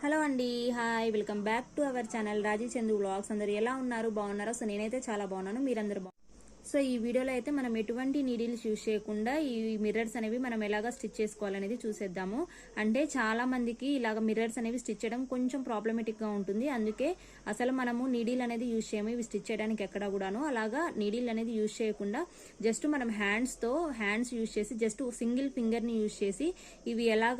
Hello అండి hi welcome back to our channel Raji Chandu blogs అందరు ఎలా ఉన్నారు? బాగున్నారో? సో నేనైతే చాలా బాగున్నాను. మీరందరూ బాగున్నారు సో ఈ వీడియోలో అయితే మనం ఎటువంటి నీడిల్స్ యూజ్ చేయకుండా ఈ మిర్రర్స్ అనేవి మనం ఎలాగా స్టిచ్ చేసుకోవాలనేది చూసేద్దాము. అంటే చాలా మందికి ఇలాగ మిర్రర్స్ అనేవి స్టిచ్ చేయడం కొంచెం ప్రాబ్లమేటిక్గా ఉంటుంది. అందుకే అసలు మనము నీడిల్ అనేది యూజ్ చేయము ఇవి స్టిచ్ చేయడానికి ఎక్కడ కూడాను. అలాగా నీడిల్ అనేది యూజ్ చేయకుండా జస్ట్ మనం హ్యాండ్స్తో హ్యాండ్స్ యూజ్ చేసి జస్ట్ సింగిల్ ఫింగర్ని యూజ్ చేసి ఇవి ఎలాగ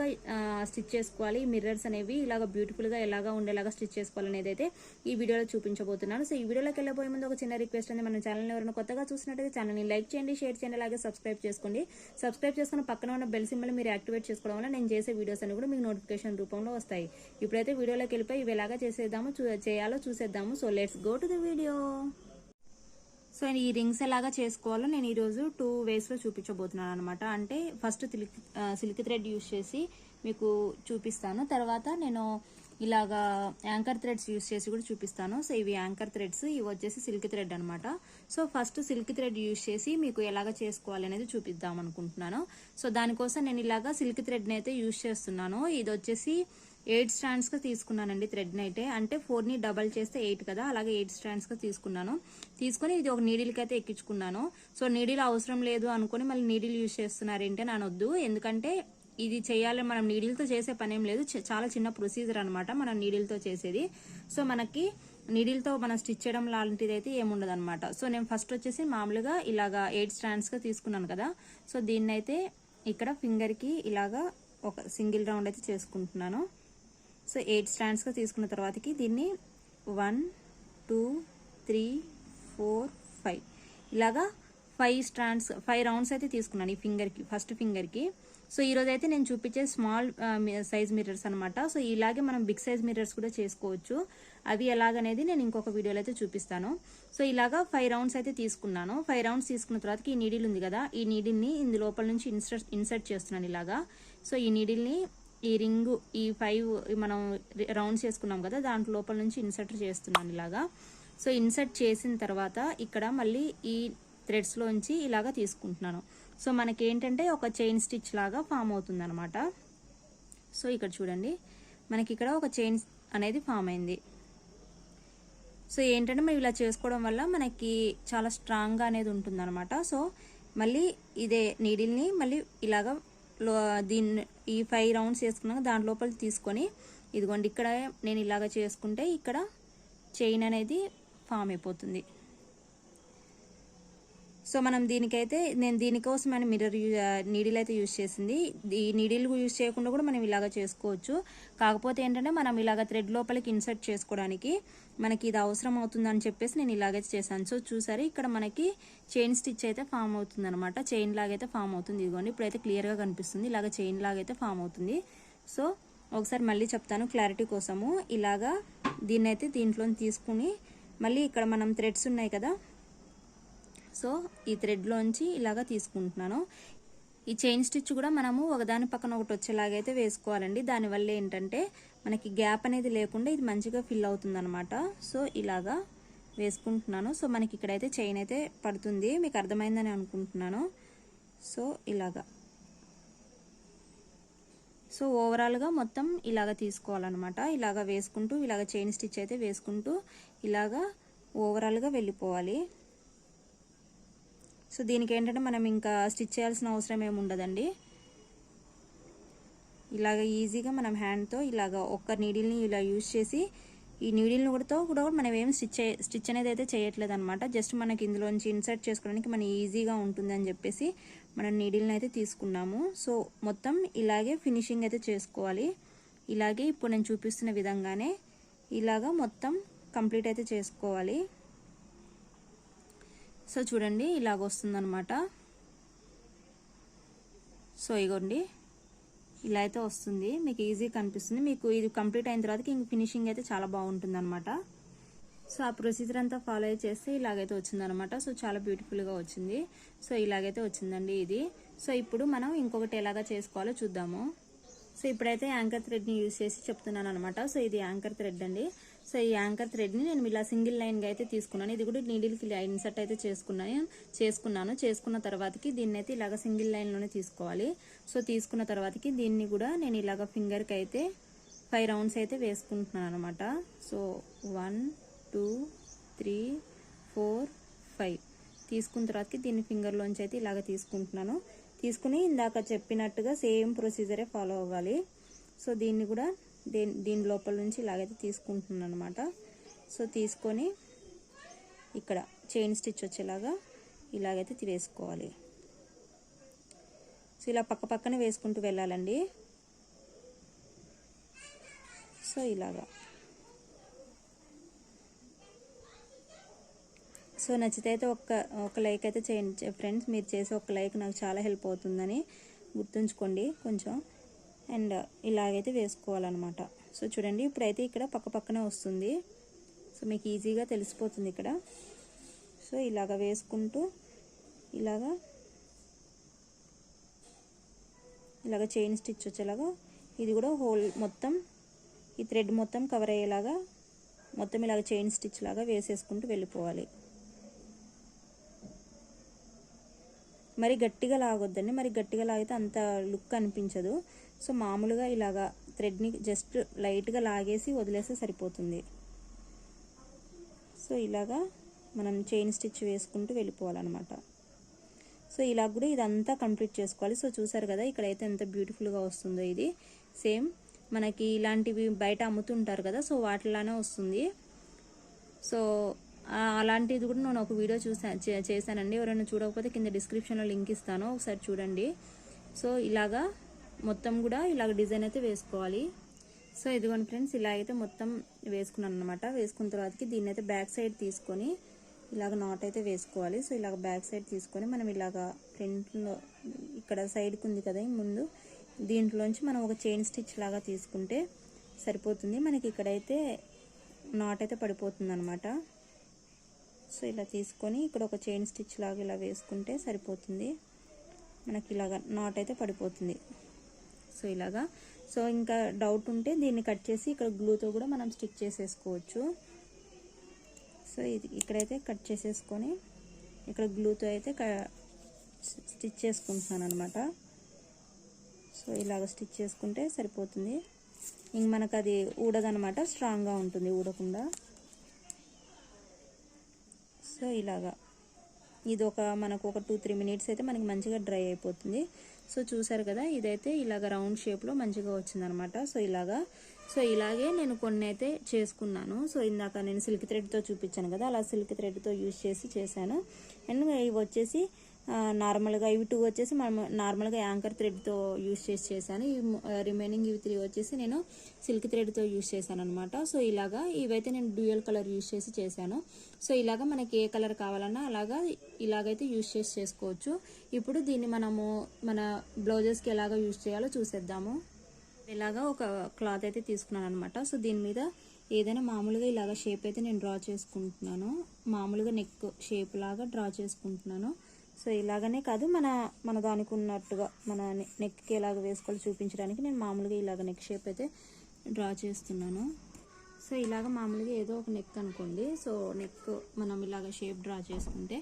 స్టిచ్ చేసుకోవాలి ఈ మిర్రర్స్ అనేవి ఇలాగ బ్యూటిఫుల్గా ఎలాగా ఉండేలాగా స్టిచ్ చేసుకోవాలనేది అయితే ఈ వీడియోలో చూపించబోతున్నాను. సో ఈ వీడియోలోకి వెళ్ళబోయే ముందు ఒక చిన్న రిక్వెస్ట్ ఉంది. మన ఛానల్ ఎవరైనా కొత్తగా చూసినట్టయితే ఛానల్ని లైక్ చేయండి షేర్ చేయండి అలాగే సబ్స్క్రైబ్ చేసుకోండి. సబ్స్క్రైబ్ చేసుకున్న పక్కన ఉన్న బెల్ సింబల్ మీరు యాక్టివేట్ చేసుకోవడం వల్ల నేను చేసే వీడియోస్ అన్ని కూడా మీకు నోటిఫికేషన్ రూపంలో వస్తాయి. ఇప్పుడైతే వీడియోలోకి వెళ్ళిపోయి ఇవి ఎలాగా చేసేద్దాము చూ- చేయాలో చూసేద్దాము. So let's go to the video. So ఈ రింగ్స్ ఎలాగా చేసుకోవాలో నేను ఈరోజు టూ వేస్లో చూపించబోతున్నాను అనమాట అంటే first silk silk thread use చేసి మీకు చూపిస్తాను. తర్వాత నేను ఇలాగా యాంకర్ థ్రెడ్స్ యూస్ చేసి కూడా చూపిస్తాను. సో ఇవి యాంకర్ థ్రెడ్స్. ఇవి వచ్చేసి సిల్క్ థ్రెడ్ అనమాట so first silk thread use చేసి మీకు ఎలాగ చేసుకోవాలి అనేది చూపిద్దాం అనుకుంటున్నాను. సో దానికోసం నేను ఇలాగా సిల్క్ థ్రెడ్ని అయితే యూస్ చేస్తున్నాను. ఇది వచ్చేసి ఎయిట్ స్టాండ్స్గా తీసుకున్నానండి థ్రెడ్ని అయితే. అంటే ఫోర్ని డబల్ చేస్తే ఎయిట్ కదా? అలాగే ఎయిట్ స్టాండ్స్గా తీసుకున్నాను. తీసుకొని ఇది ఒక నీడిల్కి అయితే ఎక్కించుకున్నాను. సో నీడిల్ అవసరం లేదు అనుకొని మళ్ళీ నీడిల్ యూజ్ చేస్తున్నారేంటి అని అనొద్దు. ఎందుకంటే ఇది చేయాలి మనం నీడిల్తో చేసే పనేం లేదు. చాలా చిన్న ప్రొసీజర్ అనమాట మనం నీడిల్తో చేసేది. సో మనకి నీడిల్తో మనం స్టిచ్ చేయడం లాంటిది అయితే ఏముండదు అనమాట సో నేను ఫస్ట్ వచ్చేసి మామూలుగా ఇలాగా ఎయిట్ స్టాండ్స్గా తీసుకున్నాను కదా. సో దీన్ని అయితే ఇక్కడ ఫింగర్కి ఇలాగా ఒక సింగిల్ రౌండ్ అయితే చేసుకుంటున్నాను. సో ఎయిట్ స్టాండ్స్గా తీసుకున్న తర్వాతకి దీన్ని one two three four five ఇలాగా ఫైవ్ స్ట్రాండ్స్ ఫైవ్ రౌండ్స్ అయితే తీసుకున్నాను ఈ ఫింగర్కి ఫస్ట్ ఫింగర్కి సో ఈరోజు అయితే నేను చూపించే స్మాల్ సైజ్ మిర్రర్స్ అనమాట సో ఇలాగే మనం బిగ్ సైజ్ మిర్రర్స్ కూడా చేసుకోవచ్చు. అవి ఎలాగనేది నేను ఇంకొక వీడియోలో అయితే చూపిస్తాను. సో ఇలాగా ఫైవ్ రౌండ్స్ అయితే తీసుకున్నాను. ఫైవ్ రౌండ్స్ తీసుకున్న తర్వాత ఈ నీడిల్ ఉంది కదా ఈ నీడిల్ని ఇందు లోపల నుంచి ఇన్సర్ట్ ఇన్సర్ట్ చేస్తున్నాను ఇలాగా. సో ఈ నీడిల్ని ఈ రింగ్ ఈ ఫైవ్ మనం రౌండ్స్ చేసుకున్నాం కదా దాంట్లో లోపల నుంచి ఇన్సర్ట్ చేస్తున్నాను ఇలాగా. సో ఇన్సర్ట్ చేసిన తర్వాత ఇక్కడ మళ్ళీ ఈ థ్రెడ్స్లోంచి ఇలాగా తీసుకుంటున్నాను. సో మనకి ఏంటంటే ఒక చైన్ స్టిచ్ లాగా ఫామ్ అవుతుంది అనమాట సో ఇక్కడ చూడండి. మనకి ఇక్కడ ఒక చైన్ అనేది ఫామ్ అయింది. సో ఏంటంటే మనం ఇలా చేసుకోవడం వల్ల మనకి చాలా స్ట్రాంగ్గా అనేది ఉంటుందన్నమాట. సో మళ్ళీ ఇదే నీడిల్ని మళ్ళీ ఇలాగా లో దీన్ని ఈ ఫైవ్ రౌండ్స్ వేసుకున్నాక దాని లోపల తీసుకొని ఇదిగోండి ఇక్కడ నేను ఇలాగ చేసుకుంటే ఇక్కడ చైన్ అనేది ఫామ్ అయిపోతుంది. సో మనం దీనికైతే నేను దీనికోసం అని మిర్రర్ నీడిల్ అయితే యూజ్ చేసింది. ఈ నీడిల్ యూజ్ చేయకుండా కూడా మనం ఇలాగ చేసుకోవచ్చు. కాకపోతే ఏంటంటే మనం ఇలాగ థ్రెడ్ లోపలికి ఇన్సర్ట్ చేసుకోవడానికి మనకి ఇది అవసరం అవుతుందని చెప్పేసి నేను ఇలాగైతే చేశాను. సో చూసారు ఇక్కడ మనకి చైన్ స్టిచ్ అయితే ఫామ్ అవుతుంది అనమాట చైన్ లాగైతే ఫామ్ అవుతుంది. ఇదిగోండి ఇప్పుడైతే క్లియర్గా కనిపిస్తుంది. ఇలాగ చైన్ లాగైతే ఫామ్ అవుతుంది. సో ఒకసారి మళ్ళీ చెప్తాను క్లారిటీ కోసము. ఇలాగా దీన్నైతే దీంట్లో తీసుకుని మళ్ళీ ఇక్కడ మనం థ్రెడ్స్ ఉన్నాయి కదా సో ఈ థ్రెడ్లోంచి ఇలాగా తీసుకుంటున్నాను. ఈ చైన్ స్టిచ్ కూడా మనము ఒకదాని పక్కన ఒకటి వచ్చేలాగైతే వేసుకోవాలండి. దానివల్ల ఏంటంటే మనకి గ్యాప్ అనేది లేకుండా ఇది మంచిగా ఫిల్ అవుతుంది అనమాట సో ఇలాగా వేసుకుంటున్నాను. సో మనకి ఇక్కడైతే చైన్ అయితే పడుతుంది. మీకు అర్థమైందని అనుకుంటున్నాను. సో ఇలాగా. సో ఓవరాల్గా మొత్తం ఇలాగ తీసుకోవాలన్నమాట. ఇలాగ వేసుకుంటూ ఇలాగ చైన్ స్టిచ్ అయితే వేసుకుంటూ ఇలాగా ఓవరాల్గా వెళ్ళిపోవాలి. సో దీనికి ఏంటంటే మనం ఇంకా స్టిచ్ చేయాల్సిన అవసరం ఏమి ఉండదండి. ఇలాగ ఈజీగా మనం హ్యాండ్తో ఇలాగ ఒక్క నీడిల్ని ఇలా యూజ్ చేసి ఈ నీడిల్ని కూడా కూడా మనం ఏం స్టిచ్ స్టిచ్ అనేది అయితే చేయట్లేదు అనమాట జస్ట్ మనకి ఇందులోంచి ఇన్సర్ట్ చేసుకోవడానికి మన ఈజీగా ఉంటుంది అని చెప్పేసి మనం నీడిల్ని అయితే తీసుకున్నాము. సో మొత్తం ఇలాగే ఫినిషింగ్ అయితే చేసుకోవాలి. ఇలాగే ఇప్పుడు నేను చూపిస్తున్న విధంగానే ఇలాగా మొత్తం కంప్లీట్ అయితే చేసుకోవాలి. సో చూడండి ఇలాగ వస్తుందన్నమాట సో ఇగోండి ఇలా అయితే వస్తుంది. మీకు ఈజీ కనిపిస్తుంది. మీకు ఇది కంప్లీట్ అయిన తర్వాత ఇంక ఫినిషింగ్ అయితే చాలా బాగుంటుంది అనమాట సో ఆ ప్రొసీజర్ అంతా ఫాలో చేస్తే ఇలాగైతే వచ్చిందనమాట సో చాలా బ్యూటిఫుల్గా వచ్చింది. సో ఇలాగైతే వచ్చిందండి ఇది. సో ఇప్పుడు మనం ఇంకొకటి ఎలాగా చేసుకోవాలో చూద్దాము. సో ఇప్పుడైతే యాంకర్ థ్రెడ్ని యూజ్ చేసి చెప్తున్నాను అనమాట సో ఇది యాంకర్ థ్రెడ్ అండి. సో ఈ యాంకర్ థ్రెడ్ని నేను ఇలా సింగిల్ లైన్గా అయితే తీసుకున్నాను. ఇది కూడా నీడిల్కి ఇన్సర్ట్ అయితే చేసుకున్నాను. చేసుకున్నాను. చేసుకున్న తర్వాతకి దీన్ని అయితే ఇలాగ సింగిల్ లైన్లోనే తీసుకోవాలి. సో తీసుకున్న తర్వాతకి దీన్ని కూడా నేను ఇలాగ ఫింగర్కి అయితే ఫైవ్ రౌండ్స్ అయితే వేసుకుంటున్నాను అనమాట so one two three four five తీసుకున్న తర్వాతకి దీన్ని ఫింగర్లోంచి అయితే ఇలాగ తీసుకుంటున్నాను. తీసుకుని ఇందాక చెప్పినట్టుగా సేమ్ ప్రొసీజరే ఫాలో అవ్వాలి. సో దీన్ని కూడా దీని దీని లోపల నుంచి ఇలాగైతే తీసుకుంటున్నాను అనమాట సో తీసుకొని ఇక్కడ చైన్ స్టిచ్ వచ్చేలాగా ఇలాగైతే వేసుకోవాలి సో ఇలా పక్క పక్కనే వేసుకుంటూ వెళ్ళాలండి. సో ఇలాగా. సో నచ్చితే అయితే ఒక్క ఒక లైక్ అయితే చేయండి ఫ్రెండ్స్. మీరు చేసే ఒక లైక్ నాకు చాలా హెల్ప్ అవుతుందని గుర్తుంచుకోండి కొంచెం. అండ్ ఇలాగైతే వేసుకోవాలన్నమాట. సో చూడండి ఇప్పుడైతే ఇక్కడ పక్క పక్కనే వస్తుంది. సో మీకు ఈజీగా తెలిసిపోతుంది ఇక్కడ. సో ఇలాగ వేసుకుంటూ ఇలాగా ఇలాగ చైన్ స్టిచ్ వచ్చేలాగా ఇది కూడా హోల్ మొత్తం ఈ థ్రెడ్ మొత్తం కవర్ అయ్యేలాగా మొత్తం ఇలాగ చైన్ స్టిచ్ లాగా వేసేసుకుంటూ వెళ్ళిపోవాలి. మరి గట్టిగా లాగొద్దండి. మరి గట్టిగా లాగితే అంత లుక్ అనిపించదు. సో మామూలుగా ఇలాగా థ్రెడ్ని జస్ట్ లైట్గా లాగేసి వదిలేస్తే సరిపోతుంది. సో ఇలాగా మనం చైన్ స్టిచ్ వేసుకుంటూ వెళ్ళిపోవాలన్నమాట. సో ఇలా కూడా ఇదంతా కంప్లీట్ చేసుకోవాలి. సో చూసారు కదా ఇక్కడైతే ఎంత బ్యూటిఫుల్గా వస్తుందో ఇది. సేమ్ మనకి ఇలాంటివి బయట అమ్ముతుంటారు కదా సో వాటిలానే వస్తుంది. సో అలాంటిది కూడా నేను ఒక వీడియో చూసా చేశానండి. ఎవరైనా చూడకపోతే కింద డిస్క్రిప్షన్లో లింక్ ఇస్తాను. ఒకసారి చూడండి. సో ఇలాగా మొత్తం కూడా ఇలాగ డిజైన్ అయితే వేసుకోవాలి. సో ఇదిగోండి ఫ్రెండ్స్ ఇలా అయితే మొత్తం వేసుకున్నాను అనమాట వేసుకున్న తర్వాతకి దీన్ని అయితే బ్యాక్ సైడ్ తీసుకొని ఇలాగ నాట్ అయితే వేసుకోవాలి. సో ఇలాగ బ్యాక్ సైడ్ తీసుకొని మనం ఇలాగ ఫ్రంట్లో ఇక్కడ సైడ్కి ఉంది కదా ముందు దీంట్లోంచి మనం ఒక చైన్ స్టిచ్ లాగా తీసుకుంటే సరిపోతుంది. మనకి ఇక్కడైతే నాట్ అయితే పడిపోతుంది అనమాట సో ఇలా తీసుకొని ఇక్కడ ఒక చైన్ స్టిచ్ లాగా ఇలా వేసుకుంటే సరిపోతుంది. మనకి ఇలాగ నాట్ అయితే పడిపోతుంది. సో ఇలాగా. సో ఇంకా డౌట్ ఉంటే దీన్ని కట్ చేసి ఇక్కడ గ్లూతో కూడా మనం స్టిక్ చేసేసుకోవచ్చు. సో ఇది ఇక్కడైతే కట్ చేసేసుకొని ఇక్కడ గ్లూతో అయితే క- స్టిచ్ చేసుకుంటున్నాను అనమాట సో ఇలాగ స్టిచ్ చేసుకుంటే సరిపోతుంది. ఇంక మనకు అది ఊడదనమాట స్ట్రాంగ్గా ఉంటుంది ఊడకుండా. సో ఇలాగా. ఇది ఒక మనకు ఒక టూ త్రీ మినిట్స్ అయితే మనకి మంచిగా డ్రై అయిపోతుంది. సో చూసారు కదా ఇదైతే ఇలాగ రౌండ్ షేప్లో మంచిగా వచ్చిందనమాట. సో ఇలాగా సో ఇలాగే నేను కొన్ని అయితే చేసుకున్నాను. సో ఇందాక నేను సిల్క్ థ్రెడ్తో చూపించాను కదా అలా సిల్క్ థ్రెడ్తో యూజ్ చేసి చేశాను. అండ్ ఇవి వచ్చేసి నార్మల్గా ఇవి టూ వచ్చేసి మనం నార్మల్గా యాంకర్ థ్రెడ్తో యూజ్ చేసి చేశాను. ఈ రిమైనింగ్ ఇవి త్రీ వచ్చేసి నేను సిల్క్ థ్రెడ్తో యూజ్ చేశాను అనమాట సో ఇలాగా ఇవైతే నేను డ్యూయల్ కలర్ యూజ్ చేసి చేశాను. సో ఇలాగా మనకి ఏ కలర్ కావాలన్నా అలాగా ఇలాగైతే యూజ్ చేసి చేసుకోవచ్చు. ఇప్పుడు దీన్ని మనము మన బ్లౌజెస్కి ఎలాగ యూజ్ చేయాలో చూసేద్దాము. ఇలాగా ఒక క్లాత్ అయితే తీసుకున్నాను అనమాట సో దీని మీద ఏదైనా మామూలుగా ఇలాగ షేప్ అయితే నేను డ్రా చేసుకుంటున్నాను. మామూలుగా నెక్ షేప్ లాగా డ్రా చేసుకుంటున్నాను. సో ఇలాగనే కాదు మన మన దానికి ఉన్నట్టుగా మన నెక్కి ఎలాగ వేసుకోవాలో చూపించడానికి నేను మామూలుగా ఇలాగ నెక్ షేప్ అయితే డ్రా చేస్తున్నాను. సో ఇలాగ మామూలుగా ఏదో ఒక నెక్ అనుకోండి. సో నెక్ మనం ఇలాగ షేప్ డ్రా చేసుకుంటే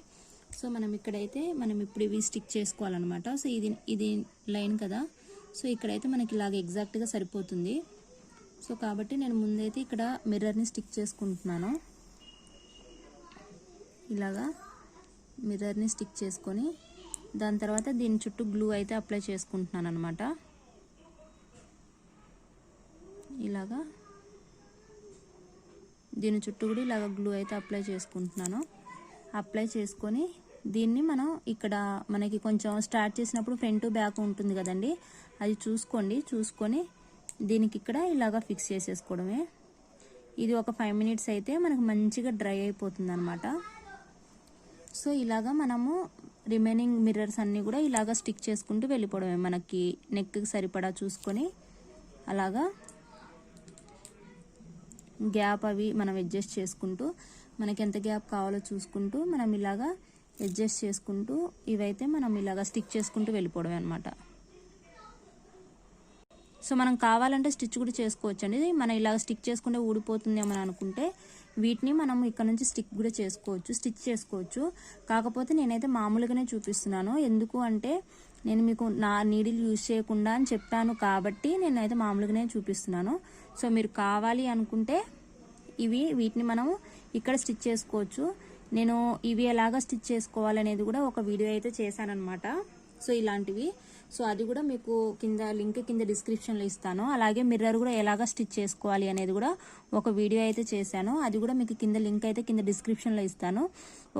సో మనం ఇక్కడైతే మనం ఇప్పుడు ఇవి స్టిక్ చేసుకోవాలన్నమాట. సో ఇది ఇది లైన్ కదా. సో ఇక్కడైతే మనకి ఇలాగ ఎగ్జాక్ట్గా సరిపోతుంది. సో కాబట్టి నేను ముందైతే ఇక్కడ మిర్రర్ని స్టిక్ చేసుకుంటున్నాను. ఇలాగా. మిర్రర్ని స్టిక్ చేసుకొని దాని తర్వాత దీని చుట్టూ గ్లూ అయితే అప్లై చేసుకుంటున్నాను అనమాట ఇలాగా దీని చుట్టూ కూడా ఇలాగ గ్లూ అయితే అప్లై చేసుకుంటున్నాను. అప్లై చేసుకొని దీన్ని మనం ఇక్కడ మనకి కొంచెం స్టార్ట్ చేసినప్పుడు ఫ్రంట్ బ్యాక్ ఉంటుంది కదండి అది చూసుకోండి. చూసుకొని దీనికి ఇక్కడ ఇలాగా ఫిక్స్ చేసేసుకోవడమే. ఇది ఒక ఫైవ్ మినిట్స్ అయితే మనకు మంచిగా డ్రై అయిపోతుంది అనమాట సో ఇలాగా మనము రిమైనింగ్ మిర్రర్స్ అన్నీ కూడా ఇలాగా స్టిక్ చేసుకుంటూ వెళ్ళిపోవడమే. మనకి నెక్కి సరిపడా చూసుకొని అలాగా గ్యాప్ అవి మనం అడ్జస్ట్ చేసుకుంటూ మనకి ఎంత గ్యాప్ కావాలో చూసుకుంటూ మనం ఇలాగా అడ్జస్ట్ చేసుకుంటూ ఇవైతే మనం ఇలాగా స్టిక్ చేసుకుంటూ వెళ్ళిపోవడమే అనమాట సో మనం కావాలంటే స్టిచ్ కూడా చేసుకోవచ్చు అండి మనం ఇలా స్టిక్ చేసుకుంటే ఊడిపోతుందేమో అనుకుంటే వీటిని మనం ఇక్కడ నుంచి స్టిక్ కూడా చేసుకోవచ్చు స్టిచ్ చేసుకోవచ్చు. కాకపోతే నేనైతే మామూలుగానే చూపిస్తున్నాను. ఎందుకు అంటే నేను మీకు నా నీడిల్ యూజ్ చేయకుండా అని చెప్పాను కాబట్టి నేనైతే మామూలుగానే చూపిస్తున్నాను. సో మీరు కావాలి అనుకుంటే ఇవి వీటిని మనం ఇక్కడ స్టిచ్ చేసుకోవచ్చు. నేను ఇవి ఎలాగ స్టిచ్ చేసుకోవాలనేది కూడా ఒక వీడియో అయితే చేశానన్నమాట. సో ఇలాంటివి. సో అది కూడా మీకు కింద లింక్ కింద డిస్క్రిప్షన్లో ఇస్తాను. అలాగే మిర్రర్ కూడా ఎలాగ స్టిచ్ చేసుకోవాలి అనేది కూడా ఒక వీడియో అయితే చేశాను. అది కూడా మీకు కింద లింక్ అయితే కింద డిస్క్రిప్షన్లో ఇస్తాను.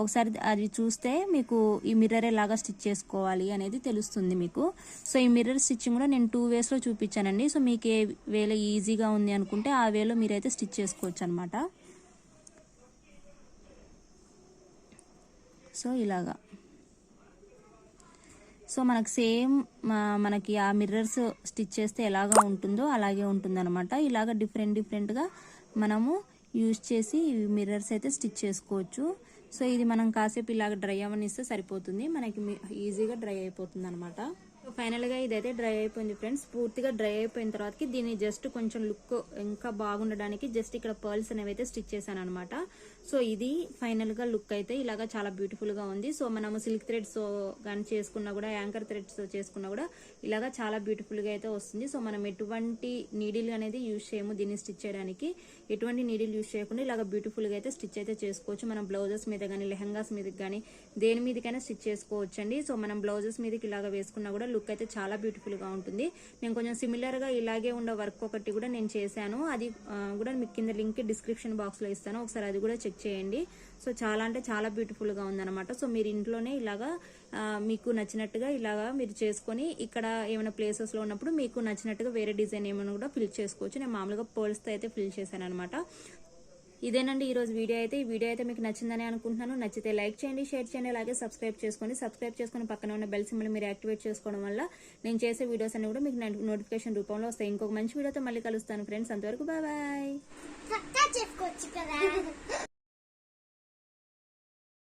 ఒకసారి అది చూస్తే మీకు ఈ మిర్రర్ ఎలాగ స్టిచ్ చేసుకోవాలి అనేది తెలుస్తుంది మీకు. సో ఈ మిర్రర్ స్టిచ్చింగ్ కూడా నేను టూ వేస్లో చూపించానండి. సో మీకు ఏ వేలో ఈజీగా ఉంది అనుకుంటే ఆ వేలో మీరైతే స్టిచ్ చేసుకోవచ్చు అనమాట సో ఇలాగా. సో మనకు సేమ్ మనకి ఆ మిర్రర్స్ స్టిచ్ చేస్తే ఎలాగా ఉంటుందో అలాగే ఉంటుందన్నమాట. ఇలాగ డిఫరెంట్ డిఫరెంట్గా మనము యూజ్ చేసి మిర్రర్స్ అయితే స్టిచ్ చేసుకోవచ్చు. సో ఇది మనం కాసేపు ఇలాగ డ్రై అవ్వనిస్తే సరిపోతుంది. మనకి ఈజీగా డ్రై అయిపోతుంది అనమాట ఫైనల్గా ఇదైతే డ్రై అయిపోయింది ఫ్రెండ్స్. పూర్తిగా డ్రై అయిపోయిన తర్వాతకి దీన్ని జస్ట్ కొంచెం లుక్ ఇంకా బాగుండడానికి జస్ట్ ఇక్కడ పర్ల్స్ అనేవి అయితే స్టిచ్ చేశాను అనమాట సో ఇది ఫైనల్గా లుక్ అయితే ఇలాగా చాలా బ్యూటిఫుల్గా ఉంది. సో మనము సిల్క్ థ్రెడ్స్ కానీ చేసుకున్నా కూడా యాంకర్ థ్రెడ్స్ చేసుకున్నా కూడా ఇలాగా చాలా బ్యూటిఫుల్గా అయితే వస్తుంది. సో మనం ఎటువంటి నీడిల్ అనేది యూజ్ చేయము దీన్ని స్టిచ్ చేయడానికి. ఎటువంటి నీడిల్ యూజ్ చేయకుండా ఇలాగ బ్యూటిఫుల్గా అయితే స్టిచ్ అయితే చేసుకోవచ్చు. మనం బ్లౌజెస్ మీద కానీ లెహంగాస్ మీదకి కానీ దేని మీదకైనా స్టిచ్ చేసుకోవచ్చు అండి సో మనం బ్లౌజెస్ మీదకి ఇలాగ వేసుకున్నా కూడా లుక్ అయితే చాలా బ్యూటిఫుల్గా ఉంటుంది. నేను కొంచెం సిమిలర్గా ఇలాగే ఉన్న వర్క్ ఒకటి కూడా నేను చేశాను. అది కూడా మీకు కింద లింక్ డిస్క్రిప్షన్ బాక్స్లో ఇస్తాను. ఒకసారి అది కూడా చెక్ చేయండి. సో చాలా అంటే చాలా బ్యూటిఫుల్గా ఉందన్నమాట. సో మీరు ఇంట్లోనే ఇలాగా మీకు నచ్చినట్టుగా ఇలాగా మీరు చేసుకొని ఇక్కడ ఏమైనా ప్లేసెస్లో ఉన్నప్పుడు మీకు నచ్చినట్టుగా వేరే డిజైన్ ఏమైనా కూడా ఫిల్ చేసుకోవచ్చు. నేను మామూలుగా పర్ల్స్తో అయితే ఫిల్ చేశాను అనమాట ఇదేనండి ఈరోజు వీడియో అయితే. ఈ వీడియో అయితే మీకు నచ్చిందని అనుకుంటున్నాను. నచ్చితే లైక్ చేయండి షేర్ చేయండి అలాగే సబ్స్క్రైబ్ చేసుకోండి. సబ్స్క్రైబ్ చేసుకుని పక్కన ఉన్న బెల్ సింబల్ మీరు యాక్టివేట్ చేసుకోవడం వల్ల నేను చేసే వీడియోస్ అన్ని కూడా మీకు నోటిఫికేషన్ రూపంలో వస్తాయి. ఇంకొక మంచి వీడియోతో మళ్ళీ కలుస్తాను ఫ్రెండ్స్ అంతవరకు బాయ్ బాయ్